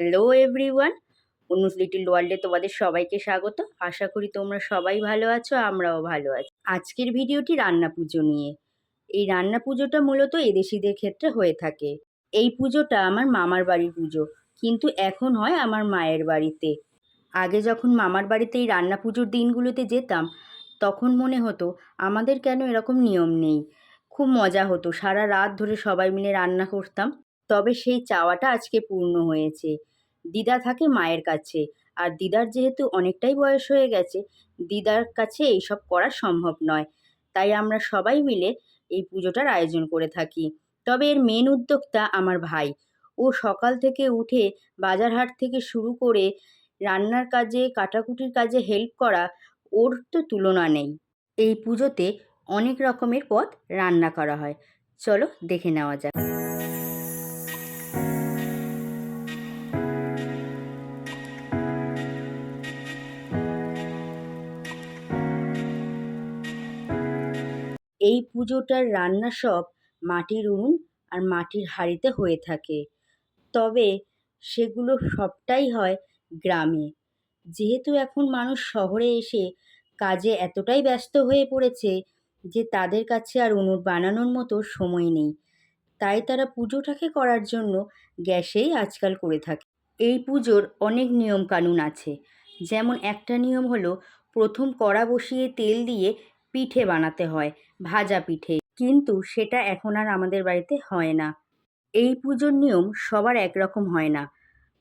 Hello everyone অনুজ little ওয়ার্ল্ডে তোমাদের সবাইকে স্বাগত। আশা করি তোমরা সবাই ভালো আছো, আমরাও ভালো আছি। আজকের ভিডিওটি রান্না পুজো নিয়ে। এই রান্না পুজোটা মূলত এদেশিদের ক্ষেত্রে হয়ে থাকে। এই পুজোটা আমার মামার বাড়ির পুজো, কিন্তু এখন হয় আমার মায়ের বাড়িতে। আগে যখন মামার বাড়িতে এই রান্না পুজোর দিনগুলোতে যেতাম, তখন মনে হতো, আমাদের কেন এরকম নিয়ম নেই? খুব মজা হতো, সারা রাত ধরে সবাই মিলে রান্না করতাম। তবে সেই চাওয়াটা আজকে পূর্ণ হয়েছে। দিদা থাকে মায়ের কাছে, আর দিদার যেহেতু অনেকটাই বয়স হয়ে গেছে, দিদার কাছে এইসব করা সম্ভব নয়। তাই আমরা সবাই মিলে এই পুজোটার আয়োজন করে থাকি। তবে এর মেন উদ্যোক্তা আমার ভাই। ও সকাল থেকে উঠে বাজার হাট থেকে শুরু করে রান্নার কাজে, কাটাকুটির কাজে হেল্প করা ওর তো তুলনা নেই। এই পুজোতে অনেক রকমের পদ রান্না করা হয়। চলো দেখে নেওয়া যাক। এই পুজোটার রান্না সব মাটির উনুন আর মাটির হাঁড়িতে হয়ে থাকে। তবে সেগুলো সবটাই হয় গ্রামে। যেহেতু এখন মানুষ শহরে এসে কাজে এতটাই ব্যস্ত হয়ে পড়েছে যে তাদের কাছে আর উনুন বানানোর মতো সময় নেই। তাই তারা পুজোটাকে করার জন্য গ্যাসেই আজকাল করে থাকে। এই পুজোর অনেক নিয়মকানুন আছে। যেমন একটা নিয়ম হলো, প্রথম কড়া বসিয়ে তেল দিয়ে পিঠে বানাতে হয়, ভাজা পিঠে। কিন্তু সেটা এখন আর আমাদের বাড়িতে হয় না। এই পুজোর নিয়ম সবার একরকম হয় না।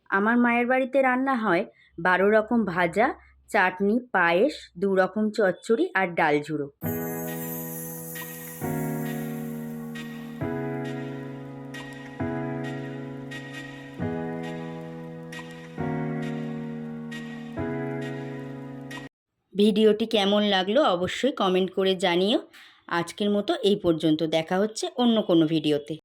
আমার মায়ের বাড়িতে রান্না হয় বারো রকম ভাজা, চাটনি, পায়েস, দু রকম চচ্চড়ি আর ডাল ঝুড়ো। ভিডিওটি কেমন লাগল অবশ্যই কমেন্ট করে জানিও। আজকের মতো এই পর্যন্ত। দেখা হচ্ছে অন্য কোনো ভিডিওতে।